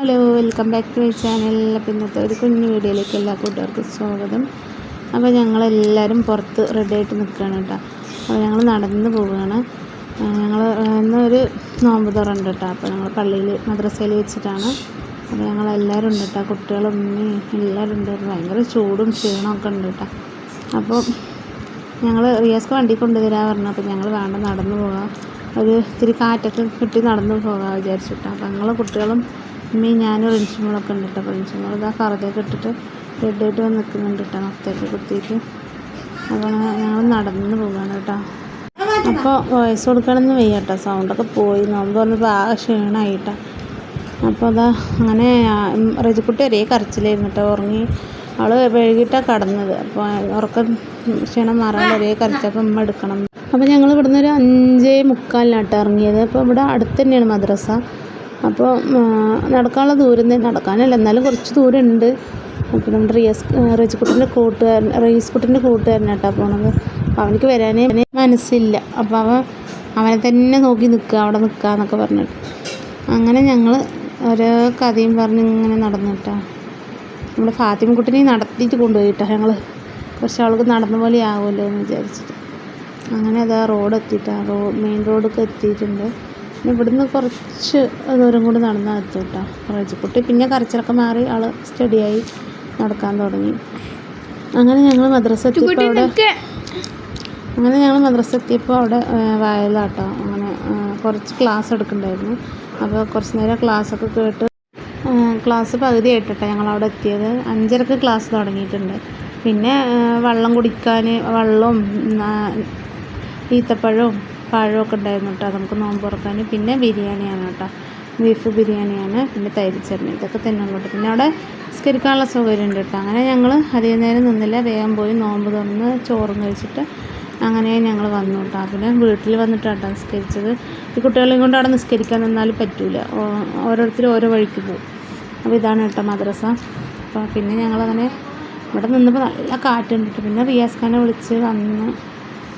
Hello welcome back to my channel അപ്പോൾ ഇന്നത്തെ ഒരു കുഞ്ഞു വീഡിയോയിലേക്ക് എല്ലാ കൂട്ടുകാർക്കും സ്വാഗതം. അപ്പോൾ ഞങ്ങളെല്ലാവരും പുറത്ത് റെഡി ആയിട്ട് നിൽക്കുകയാണ് കേട്ടോ. അപ്പോൾ ഞങ്ങൾ നടന്ന് പോവുകയാണ്. ഞങ്ങൾ ഇന്നൊരു നോമ്പ് തുറണ്ട് കേട്ടോ. അപ്പോൾ ഞങ്ങൾ പള്ളിയിൽ മദ്രസയിൽ വെച്ചിട്ടാണ്. അപ്പോൾ ഞങ്ങളെല്ലാവരും ഉണ്ട് കേട്ടോ. കുട്ടികളും എല്ലാവരും ഉണ്ട്. ഭയങ്കര ചൂടും ക്ഷീണമൊക്കെ ഉണ്ട് കേട്ടോ. അപ്പോൾ ഞങ്ങൾ റിയാസ്ക്ക് വണ്ടി കൊണ്ടുവരാൻ പറഞ്ഞു. അപ്പോൾ ഞങ്ങൾ വേണ്ട നടന്നു പോകാം. ഒരു ഇത്തിരി കാറ്റൊക്കെ കിട്ടി നടന്നു പോകാം വിചാരിച്ചിട്ടാണ് അപ്പോൾ ഞങ്ങൾ കുട്ടികളും ഉമ്മയും ഞാനും റിൻഷുമോളൊക്കെ ഉണ്ട് കേട്ടോ അപ്പോൾ റിൻഷുമോൾ ഇതാ കറുതൊക്കെ ഇട്ടിട്ട് റെഡിയായിട്ട് വന്ന് നിൽക്കുന്നുണ്ട് കേട്ടോ മൊത്തമൊക്കെ കുത്തിയിട്ട്. അപ്പോൾ ഞങ്ങൾ നടന്ന് പോവുകയാണ് കേട്ടോ. അപ്പോൾ വോയിസ് കൊടുക്കണമെന്ന് വയ്യ കേട്ടോ സൗണ്ടൊക്കെ പോയി. നോമ്പ് വന്നപ്പോൾ ക്ഷീണമായി കേട്ടോ. അപ്പോൾ അതാ അങ്ങനെ റജിക്കുട്ടി ഒരേ കരച്ചിലായിരുന്നു കേട്ടോ ഉറങ്ങി. അവൾ വൈകിട്ടാണ് കടന്നത്. അപ്പോൾ ഉറക്കം ക്ഷീണം മാറാൻ ഒരേ കരച്ചപ്പോൾ ഉമ്മ എടുക്കണം. അപ്പോൾ ഞങ്ങൾ ഇവിടുന്ന് ഒരു അഞ്ചേ മുക്കാലിനാട്ടോ ഇറങ്ങിയത്. അപ്പോൾ ഇവിടെ അടുത്ത് തന്നെയാണ് മദ്രസ. അപ്പോൾ നടക്കാനുള്ള ദൂരം നടക്കാനല്ല. എന്നാലും കുറച്ച് ദൂരം ഉണ്ട് അപ്പോൾ നമ്മുടെ റിയസ് റജിക്കുട്ടിന്റെ കൂട്ടുകാരൻ റേസ് കുട്ടിന്റെ കൂട്ടുകാരനാട്ടോ പോണത്. അപ്പോൾ അവനിക്ക് വരാനേ മനസ്സില്ല. അപ്പോൾ അവൻ അവനെ തന്നെ നോക്കി നിൽക്കുക അവിടെ നിൽക്കുക എന്നൊക്കെ പറഞ്ഞിട്ട്. അങ്ങനെ ഞങ്ങൾ ഓരോ കഥയും പറഞ്ഞ് ഇങ്ങനെ നടന്നിട്ടാ. നമ്മൾ ഫാത്തിമക്കുട്ടിനെ നടത്തിയിട്ട് കൊണ്ടുപോയിട്ടാ ഞങ്ങൾ കുറച്ച് ആൾക്ക് നടന്ന പോലെ ആവുമല്ലോ എന്ന് വിചാരിച്ചിട്ട്. അങ്ങനെ അതാ റോഡ് എത്തിയിട്ടാ റോഡ് മെയിൻ റോഡൊക്കെ എത്തിയിട്ടുണ്ട്. ഇവിടുന്ന് കുറച്ച് ദൂരം കൂടി നടന്നാൽ എത്തും കേട്ടോ റജിക്കുട്ടി പിന്നെ കരച്ചിലൊക്കെ മാറി ആൾ സ്റ്റഡിയായി നടക്കാൻ തുടങ്ങി. അങ്ങനെ ഞങ്ങൾ മദ്രസ എത്തിയപ്പോൾ അവിടെ അങ്ങനെ ഞങ്ങൾ മദ്രസ എത്തിയപ്പോൾ അവിടെ വയലാട്ടോ. അങ്ങനെ കുറച്ച് ക്ലാസ് എടുക്കണ്ടായിരുന്നു. അപ്പോൾ കുറച്ച് നേരം ക്ലാസ്സൊക്കെ കേട്ട് ക്ലാസ് പകുതി ആയിട്ടോ ഞങ്ങൾ അവിടെ എത്തിയത്. അഞ്ചരക്ക് ക്ലാസ് തുടങ്ങിയിട്ടുണ്ട്. പിന്നെ വെള്ളം കുടിക്കാൻ വെള്ളവും ഈത്തപ്പഴവും പഴമൊക്കെ ഉണ്ടായിരുന്നു കേട്ടോ. നമുക്ക് നോമ്പ് തുറക്കാൻ പിന്നെ ബിരിയാണിയാണ് കേട്ടോ. ബീഫ് ബിരിയാണിയാണ് പിന്നെ തൈര് ചട്നി. ഇതൊക്കെ തന്നെ ഉള്ളൂ പിന്നെ അവിടെ സ്കരിക്കാനുള്ള സൗകര്യം ഉണ്ട് കേട്ടോ. അങ്ങനെ ഞങ്ങൾ അധികം നേരം നിന്നില്ല. വേഗം പോയി നോമ്പ് തുറന്ന് ചോറും കഴിച്ചിട്ട് അങ്ങനെ ഞങ്ങൾ വന്നു കേട്ടോ. പിന്നെ വീട്ടിൽ വന്നിട്ടാണ് നിസ്കരിച്ചത്. ഈ കുട്ടികളെയും കൊണ്ട് അവിടെ നിസ്കരിക്കാൻ നിന്നാൽ പറ്റൂല. ഓരോരുത്തരും ഓരോ വഴിക്ക് പോകും. അപ്പോൾ ഇതാണ് കേട്ടോ മദ്രസ. അപ്പോൾ പിന്നെ ഞങ്ങളങ്ങനെ ഇവിടെ നിന്നപ്പോൾ നല്ല കാറ്റുണ്ട് പിന്നെ റിയാസ് ഖാനെ വിളിച്ച് വന്ന്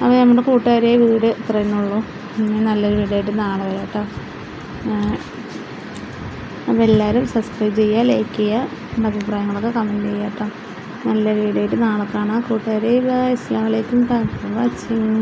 അപ്പോൾ നമ്മുടെ കൂട്ടുകാരെ വീട് ഇത്രയേ ഉള്ളൂ. ഇനി നല്ലൊരു വീടായിട്ട് നാളെ വരാം കേട്ടോ. അപ്പോൾ എല്ലാവരും സബ്സ്ക്രൈബ് ചെയ്യുക ലൈക്ക് ചെയ്യുക അഭിപ്രായങ്ങളൊക്കെ കമന്റ് ചെയ്യുക കേട്ടോ. നല്ല വീഡിയോ ആയിട്ട് നാളെ കാണാം. കൂട്ടുകാരെ അസ്സാം വലൈക്കും താങ്ക് ഫോർ വാച്ചിങ്